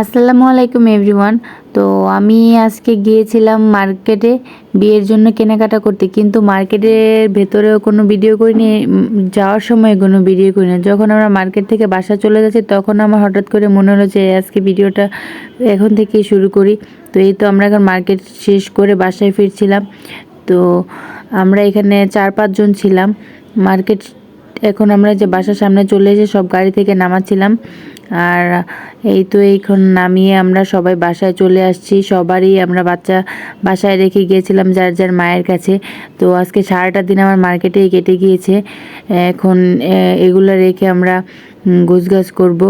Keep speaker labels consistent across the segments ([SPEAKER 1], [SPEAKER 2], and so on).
[SPEAKER 1] আসসালামু আলাইকুম এভরিওয়ান তো আমি আজকে গিয়েছিলাম মার্কেটে বিয়ের জন্য কেনাকাটা করতে, কিন্তু মার্কেটের ভেতরেও কোনো ভিডিও করিনি যাওয়ার সময় কোনো ভিডিও করিনি। যখন আমরা মার্কেট থেকে বাসা চলে যাচ্ছি, তখন আমার হঠাৎ করে মনে হলো যে আজকে ভিডিওটা এখন থেকেই শুরু করি। তো এই তো আমরা এখন মার্কেট শেষ করে বাসায় ফিরছিলাম। তো আমরা এখানে চার পাঁচজন ছিলাম। মার্কেট, এখন আমরা যে বাসার সামনে চলে এসে সব গাড়ি থেকে নামাচ্ছিলাম। আর এই তো এইখন নামিয়ে আমরা সবাই বাসায় চলে আসছি। সবারই আমরা বাচ্চা বাসায় রেখে গিয়েছিলাম যার যার মায়ের কাছে। তো আজকে সারাটা দিন আমার মার্কেটেই কেটে গিয়েছে। এখন এগুলো রেখে আমরা গুছগাছ করব।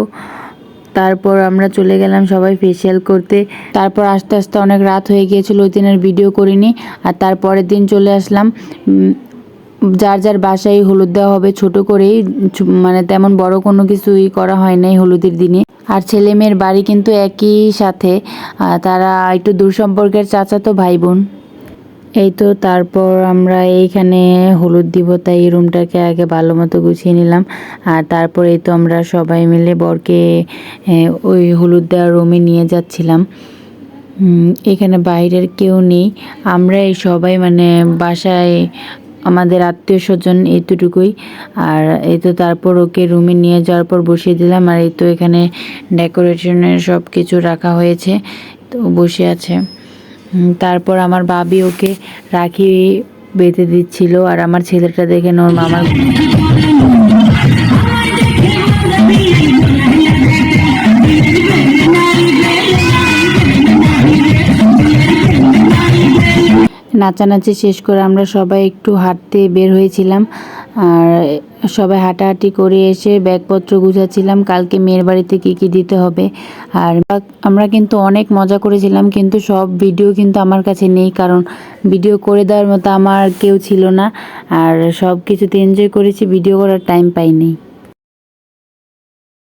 [SPEAKER 1] তারপর আমরা চলে গেলাম সবাই ফেসিয়াল করতে। তারপর আস্তে আস্তে অনেক রাত হয়ে গিয়েছিল, ওই দিনের ভিডিও করিনি। আর তারপরের দিন চলে আসলাম যার যার বাসায় হলুদ দেওয়া হবে, ছোট করেই মানে তেমন বড় কোনো কিছুই করা হয় নাই হলুদের দিনে। আর ছেলে মেয়ের বাড়ি কিন্তু একই সাথে। তারা একটু দূর সম্পর্কের চাচাতো ভাই বোন এই তো তারপর আমরা এইখানে হলুদ দিব, তাই এই রুমটাকে আগে ভালো মতো গুছিয়ে নিলাম। আর তারপর এই তো আমরা সবাই মিলে বরকে ওই হলুদ দেওয়ার রুমে নিয়ে যাচ্ছিলাম। এখানে বাইরের কেউ নেই। আমরা এই সবাই মানে বাসায় আমাদের আত্মীয় স্বজন এইটুকুই আর এই তো তারপর ওকে রুমে নিয়ে যাওয়ার পর বসিয়ে দিলাম। আর এই তো এখানে ডেকোরেশনের সব কিছু রাখা হয়েছে। তো বসে আছে। তারপর আমার বাবি ওকে রাখি বেঁধে দিচ্ছিল। আর আমার ছেলেটা দেখে ওর মামার নাচানাচি শেষ করে আমরা সবাই একটু হাঁটতে বের হয়েছিলাম। আর সবাই হাঁটাহাঁটি করে এসে ব্যাগপত্র গুছাচ্ছিলাম। কালকে মেয়ের বাড়িতে কী কী দিতে হবে? আর আমরা কিন্তু অনেক মজা করেছিলাম, কিন্তু সব ভিডিও কিন্তু আমার কাছে নেই, কারণ ভিডিও করে দেওয়ার মতো আমার কেউ ছিল না। আর সব কিছুতে এনজয় করেছি, ভিডিও করার টাইম পাইনি।